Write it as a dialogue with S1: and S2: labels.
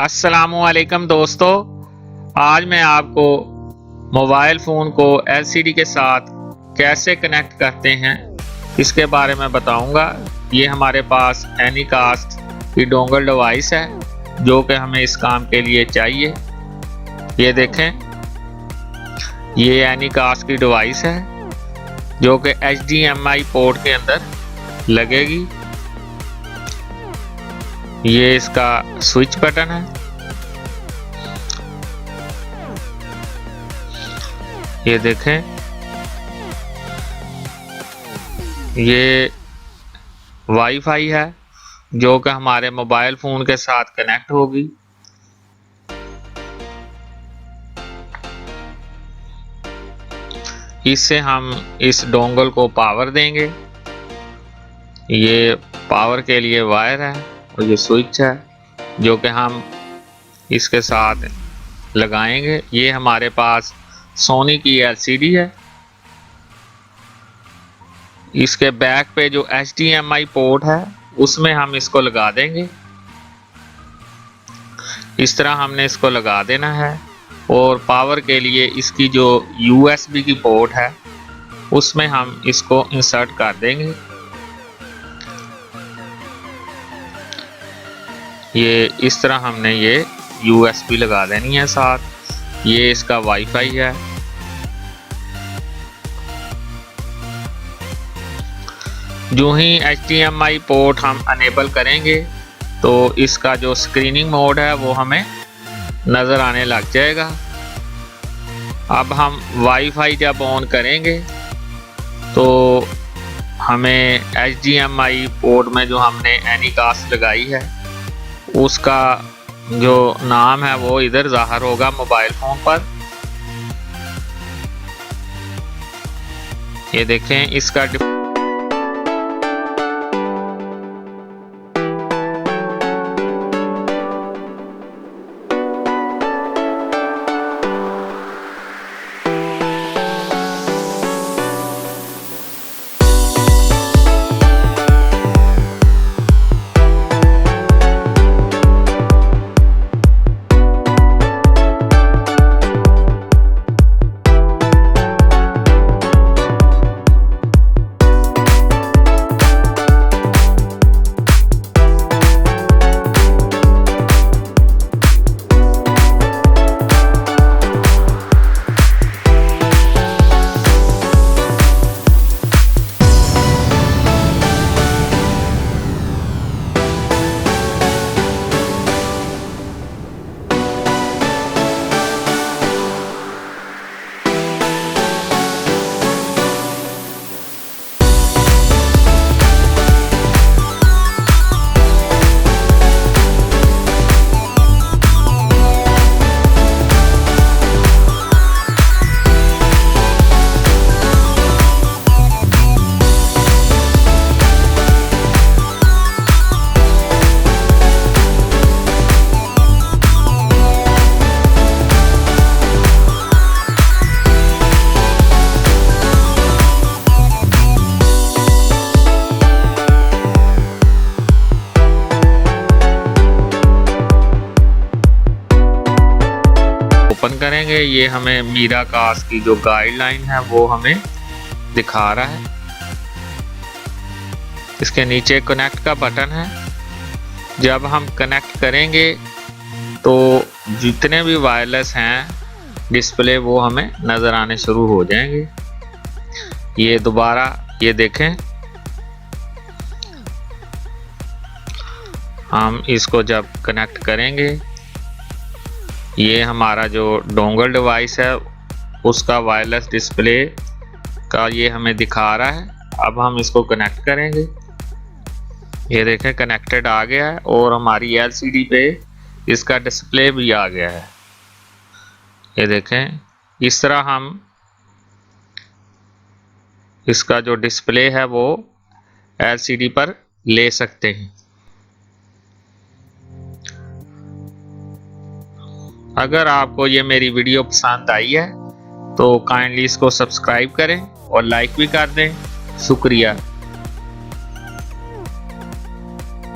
S1: असलकम दोस्तों। आज मैं आपको मोबाइल फ़ोन को एलसीडी के साथ कैसे कनेक्ट करते हैं, इसके बारे में बताऊँगा। ये हमारे पास एनीकास्ट की डोंगल डिवाइस है, जो कि हमें इस काम के लिए चाहिए। ये देखें, ये एनीकास्ट की डिवाइस है, जो कि एचडीएमआई पोर्ट के अंदर लगेगी। ये इसका स्विच बटन है। ये देखें। ये वाईफाई है, जो कि हमारे मोबाइल फ़ोन के साथ कनेक्ट होगी। इससे हम इस डोंगल को पावर देंगे। ये पावर के लिए वायर है। और ये स्विच है, जो कि हम इसके साथ लगाएँगे। ये हमारे पास सोनी की एलसीडी है। इसके बैक पे जो एच पोर्ट है, उसमें हम इसको लगा देंगे। इस तरह हमने इसको लगा देना है और पावर के लिए इसकी जो यूएसबी की पोर्ट है, उसमें हम इसको इंसर्ट कर देंगे। ये इस तरह हमने ये यूएसबी लगा देनी है साथ। ये इसका वाईफाई है। जो ही एचडीएमआई पोर्ट हम अनेबल करेंगे तो इसका जो स्क्रीनिंग मोड है, वो हमें नज़र आने लग जाएगा। अब हम वाईफाई जब ऑन करेंगे तो हमें एचडीएमआई पोर्ट में जो हमने एनी कास्ट लगाई है उसका जो नाम है वो इधर ज़ाहिर होगा मोबाइल फ़ोन पर। ये देखें इसका करेंगे। ये हमें मीरा कास की जो गाइडलाइन है, वो हमें दिखा रहा है। इसके नीचे कनेक्ट का बटन है। जब हम कनेक्ट करेंगे तो जितने भी वायरलेस हैं डिस्प्ले वो हमें नज़र आने शुरू हो जाएँगे। ये दोबारा, ये देखें। हम इसको जब कनेक्ट करेंगे ये हमारा जो डोंगल डिवाइस है, उसका वायरलेस डिस्प्ले का ये हमें दिखा रहा है। अब हम इसको कनेक्ट करेंगे। ये देखें कनेक्टेड आ गया है और हमारी एलसीडी पे इसका डिस्प्ले भी आ गया है। ये देखें, इस तरह हम इसका जो डिस्प्ले है वो एलसीडी पर ले सकते हैं। अगर आपको ये मेरी वीडियो पसंद आई है तो काइंडली इसको सब्सक्राइब करें और लाइक भी कर दें। शुक्रिया।